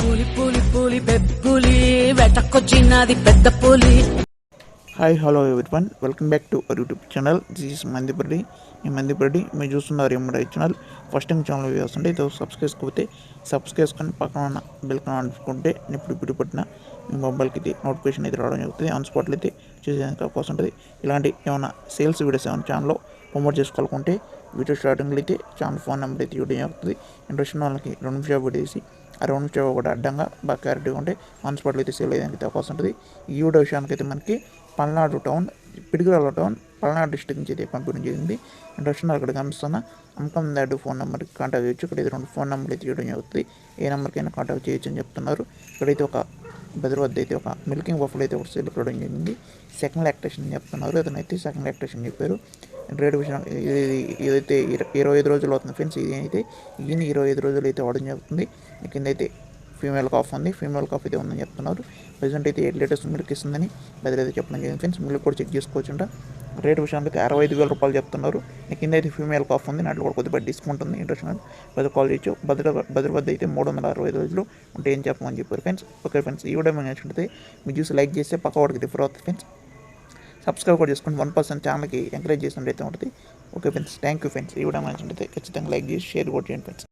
పులి పులి పులి బెబ్బులి వెటకొచ్చినది పెద్ద పులి. Hi hello one welcome back to our YouTube channel this is Mandipareddy ఈ మందిపరెడ్డి మీరు చూస్తున్నారు ఎమ్మడై ఛానల్ ఫస్ట్ టైం ఛానల్ చూస్తుంటే ఇది సబ్స్క్రైబ్ చేసుకోకపోతే సబ్స్క్రైబ్ చేసుకొని పక్కన ఉన్న బెల్ అనుకుంటే ఇప్పుడు ఇప్పుడు పట్టిన మీ మొబైల్కి అయితే నోటిఫికేషన్ అయితే రావడం జరుగుతుంది. ఆన్ స్పాట్లో అయితే చూసేందుకు అవకాశం ఉంటుంది. ఇలాంటి ఏమైనా సేల్స్ వీడియోస్ ఏమైనా ఛానల్లో ప్రమోట్ చేసుకోవాలనుకుంటే వీడియో స్టార్టింగ్లో అయితే ఛానల్ ఫోన్ నెంబర్ అయితే ఇవ్వడం జరుగుతుంది. ఇంట్రెస్ట్ వాళ్ళకి రెండు నిమిషాలు పెట్టేసి ఆ రెండు నిమిషాలు కూడా అడ్డంగా బాగా క్లారిటీగా ఉంటే మున్సిపాలిటీ అయితే సేల్ అయ్యేందుకు అవకాశం ఉంటుంది. ఈ వీడియో విషయానికి అయితే మనకి Palnadu town Pidigirala town Palnadu district నుంచి అయితే పంపించడం జరిగింది. ఇంట్రెస్ట్ ఉన్న అక్కడ కనిపిస్తున్న అమ్మకం దాడు ఫోన్ నెంబర్కి కాంటాక్ట్ చేయొచ్చు. ఇక్కడ రెండు ఫోన్ నెంబర్లు అయితే చేయడం జరుగుతుంది. ఏ నెంబర్కైనా కాంటాక్ట్ చేయొచ్చు అని చెప్తున్నారు. ఇక్కడైతే ఒక బెదర్ వద్ద అయితే ఒక మిల్కింగ్ బఫల్ అయితే ఒక సేల్ ఇవ్వడం జరిగింది. సెకండ్ లాక్టేషన్ చెప్తున్నారు. అతనైతే సెకండ్ లాక్టేషన్ చెప్పారు. రేట్ విషయం ఇది ఇదైతే ఇరవై ఐదు రోజులు అవుతుంది ఫ్రెండ్స్ ఇది అయితే ఈయన ఇరవై ఐదు రోజులు అయితే అవడం జరుగుతుంది కింద అయితే ఫీమేల్ కాఫ్ ఉంది. ఫీమేల్ కాఫ్ అయితే ఉందని చెప్తున్నారు. ప్రజెంట్ అయితే ఎయిట్ లీటర్స్ మిల్క్ ఇస్తుందని బెదర్ అయితే చెప్పడం జరిగింది ఫ్రెండ్స్ మిల్క్ కూడా చెక్ చేసుకోవచ్చుంట. రేట్ విషయానికి అరవై ఐదు వేల రూపాయలు చెప్తున్నారు. కింద అయితే ఫీమేల్ కాఫ్ ఉంది. నాట్లో కూడా కొద్దిగా డిస్కౌంట్ ఉంది ఇంట్రెస్ట్ పెద్ద కాల్ చేయొచ్చు. భద్ర భద్ర వద్ద అయితే మూడు వందల అరవై ఐదు రోజులు ఉంటే ఏం చెప్పమని చెప్పారు ఫ్రెండ్స్ ఓకే ఫ్రెండ్స్ ఈ వీడియో మీకు నచ్చినట్లయితే మీరు చూసి లైక్ చేస్తే పక్క వాడికి రిఫర్ అవుతుంది ఫ్రెండ్స్ సబ్స్క్రైబ్ కూడా చేసుకోండి. వన్ పర్సెంట్ ఛానల్కి ఎంకరేజ్ చేసినట్టయితే ఉంటుంది. Okay friends thank you friends. ఈ వీడియో నచ్చినట్లయితే ఖచ్చితంగా లైక్ చేసి షేర్ కూడా చేయండి ఫ్రెండ్స్.